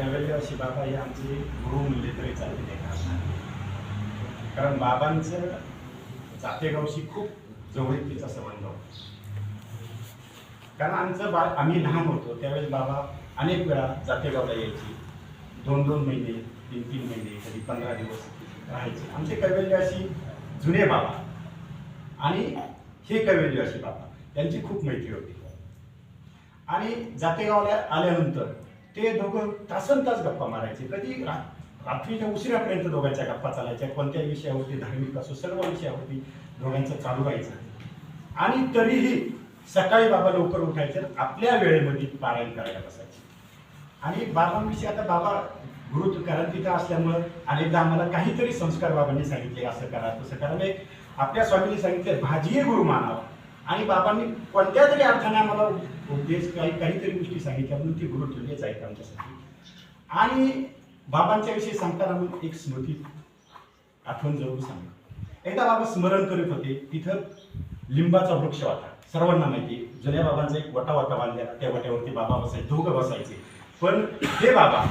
कैवल्य अशी बाबा हे आमचे गुरु म्हणले तरी चालते नाही. कारण बाबांचं जातेगावशी खूप जवळीकीचा संबंध होता. कारण आमचं बा आम्ही लहान होतो त्यावेळेस बाबा अनेक वेळा जातेगावला यायची. दोन दोन महिने तीन तीन महिने कधी पंधरा दिवस राहायचे. आमचे कैवल्य अशी जुने बाबा आणि हे कैवल्य अशी बाबा त्यांची खूप मैत्री होती. आणि जातेगावला आल्यानंतर ते दोघं तासन तास गप्पा मारायचे. कधी रात्रीच्या उशिरापर्यंत दोघांच्या गप्पा चालायच्या कोणत्याही विषयावरती धार्मिक असो सर्व विषयावरती दोघांचं चालू राहायचं. आणि तरीही सकाळी बाबा लवकर उठायचे आपल्या वेळेमध्ये पारायण करायला बसायचे. आणि बाबांविषयी आता बाबा गुरु कारण तिथं असल्यामुळं अनेकदा आम्हाला काहीतरी संस्कार बाबांनी सांगितले असं करा तसं करा. म्हणजे आपल्या स्वामींनी सांगितले भाजीही गुरु मानावा. आणि बाबांनी कोणत्या तरी अर्थाने आम्हाला उपदेश काही काहीतरी गोष्टी सांगितल्या म्हणून ती गुरु तुल्यच आहेत आमच्यासाठी. आणि बाबांच्या विषयी सांगताना मग एक स्मृती आठवण जरूर सांगा एकदा बाबा स्मरण करत होते तिथं लिंबाचा वृक्ष होता. सर्वांना माहिती आहे. जुन्या बाबांचा एक वटा वाटा बांधलेला. त्या वट्यावरती बाबा बसायचे दोघं बसायचे. पण हे बाबा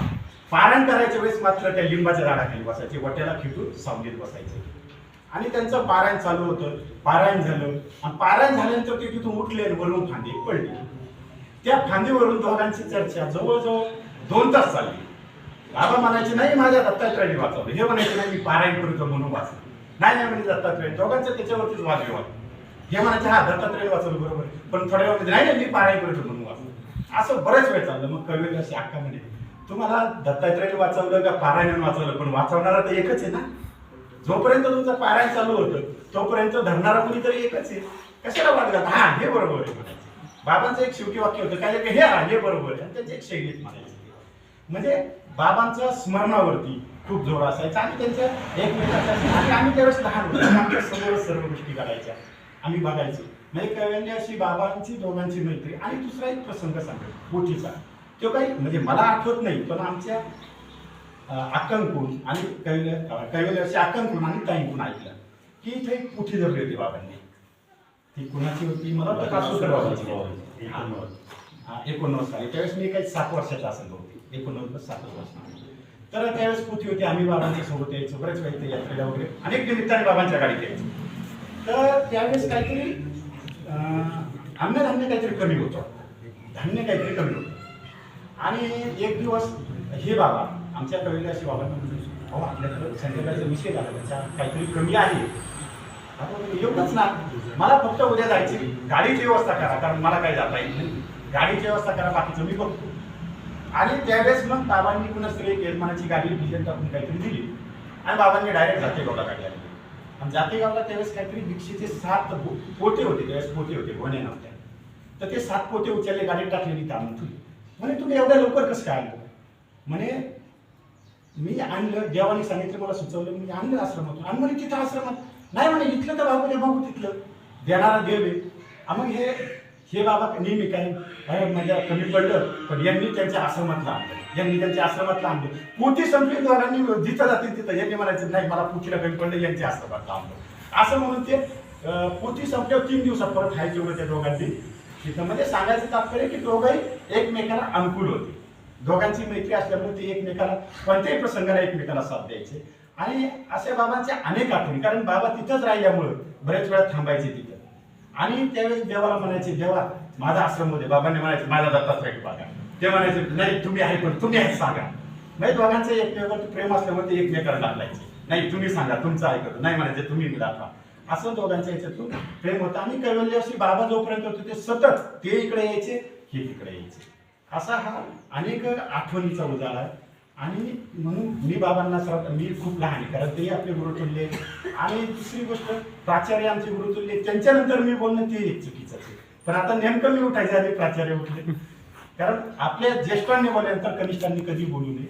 पारण करायच्या वेळेस मात्र त्या लिंबाच्या झाडाखाली बसायचे वट्याला खिटून सावलीत बसायचे. आणि त्यांचं पारायण चालू होतं. पारायण झालं. आणि पारायण झाल्यानंतर ते तिथून उठले आणि वरून फांदी पडली. त्या फांदीवरून दोघांची चर्चा जवळजवळ दोन तास चालली बाबा म्हणायचे नाही माझ्या दत्तात्रयाने वाचवलं. हे म्हणायचे नाही मी पारायण करतो म्हणून वाचलं. नाही नाही म्हणजे दत्तात्रय दोघांचं त्याच्यावरतीच वादविवाद हे म्हणायचे हा दत्तात्रय वाचवलं बरोबर आहे. पण थोड्या वेळ नाही नाही मी पारायण करतो म्हणून वाचलं. असं बरेच वेळ चाललं. मग कवी अशी अक्का म्हणे तुम्हाला दत्तात्रयाने वाचवलं का पारायण वाचवलं? पण वाचवणारा तर एकच आहे ना. जोपर्यंत तुमचं पायराय चालू होतं तोपर्यंत धरणारा कुणीतरी एकच आहे. कशाला वाद घालता? हा हे बरोबर आहे म्हणायचं. बाबांचं एक शेवटी वाक्य होतं काय हे हा हे बरोबर आहे. आणि त्यांचे एक शैलीत म्हणायचं. म्हणजे बाबांच्या स्मरणावरती खूप जोर असायचा आणि त्यांच्या एकमेकांचा आणि आम्ही त्यावेळेस लहान होतो. आमच्यासमोर सर्व गोष्टी करायच्या. आम्ही बघायचो. म्हणजे कव्यांनी अशी बाबांची दोघांची मैत्री. आणि दुसरा एक प्रसंग सांगतो मोठीचा तो काही म्हणजे मला आठवत नाही पण आमच्या अं, आणि कैवल्य अं, कैवल्य आणि ताईंकून ऐकलं. की इथे एक पुठी धरली होती बाबांनी. ती कुणाची होती? मला तर कासोकर बाबांची होती. एकोणनव्वद साली. त्यावेळेस मी काही सात वर्षाचा असेल होती. एकोणनव्वद सात वर्ष. तर त्यावेळेस पोथी होती. आम्ही बाबांच्या सोबत यायचो. बरेच वेळ यात्रेला वगैरे. अनेक निमित्ताने बाबांच्या गाडीत यायचो. तर त्यावेळेस काहीतरी अं, अन्नधान्य काहीतरी कमी होतं. धान्य काहीतरी कमी होतं. आणि एक दिवस हे बाबा आमच्या कविला अशी बाबा अहो आपल्याकडे संध्याकाळचा विषय झाला त्याचा काहीतरी कमी आहे. एवढंच ना मला फक्त उद्या जायची गाडीची व्यवस्था करा कारण मला काही जाता येईल नाही. गाडीची व्यवस्था करा बाकीचं मी बघतो. आणि त्यावेळेस मग बाबांनी पुन्हा सगळी एक यजमानाची गाडी डिझेल टाकून काहीतरी दिली. आणि बाबांनी डायरेक्ट जातेगावला गाडी आली आणि जातेगावला त्यावेळेस काहीतरी भिक्षेचे सात पो- पोते होते त्यावेळेस पोते होते गोण्या नव्हत्या. तर ते सात पोते उचलले गाडीत टाकलेली ताणून म्हणे तुम्ही एवढ्या लवकर कसं काय आणलं? म्हणे मी आणलं देवाने सांगितलं मला सुचवलं मी आणलं आश्रमातून. आणि म्हणे तिथं आश्रमात नाही म्हणे इथलं तर भाऊ बघू तिथलं. देणारा देव आहे. मग हे हे बाबा नेहमी काय अरे माझ्या कमी पडलं पण यांनी त्यांच्या आश्रमातलं आणलं. यांनी त्यांच्या आश्रमातलं आणलं. पोती संपली जिथं जातील तिथं. यांनी म्हणायचं नाही मला पोतीला कमी पडलं यांच्या आश्रमातलं आणलं. असं म्हणून ते अं, पोती संपल्यावर तीन दिवसात परत खायचे होते त्या दोघांनी. तिथं म्हणजे सांगायचं तात्पर्य की दोघंही एकमेकाला अनुकूल होते. दोघांची मैत्री असल्यामुळे ते एकमेकाला कोणत्याही प्रसंगाला एकमेकाला साथ द्यायचे. आणि अशा बाबांच्या अनेक आठवणी कारण बाबा तिथंच राहिल्यामुळं बरेच वेळा थांबायचे तिथं. आणि त्यावेळेस देवाला म्हणायचे देवा माझा आश्रममध्ये बाबांनी म्हणायचे माझा दत्तात्रय बघा. ते म्हणायचे नाही तुम्ही आहे पण तुम्ही आहे सांगा. म्हणजे दोघांचं एकमेकावर प्रेम असल्यामुळे ते एकमेकाला दाखलायचे नाही तुम्ही सांगा तुमचं ऐकत नाही म्हणायचे तुम्ही दाखवा. असं दोघांच्या याच्यातून प्रेम होतं. आणि कैवल्य अशी बाबा जोपर्यंत होते ते सतत ते इकडे यायचे हे तिकडे यायचे. असा हा अनेक आठवणीचा उजाळा आहे. आणि म्हणून मी बाबांना सर मी खूप लहान आहे कारण तेही आपले गुरुतुल्य आहे. आणि दुसरी गोष्ट प्राचार्य आमचे गुरुतुल्य तुलले त्यांच्यानंतर मी बोलणं ते एक चुकीचं आहे. पण आता नेमकं मी उठायचं आधी प्राचार्य उठले. कारण आपल्या ज्येष्ठांनी बोलल्यानंतर कनिष्ठांनी कधी बोलू नये.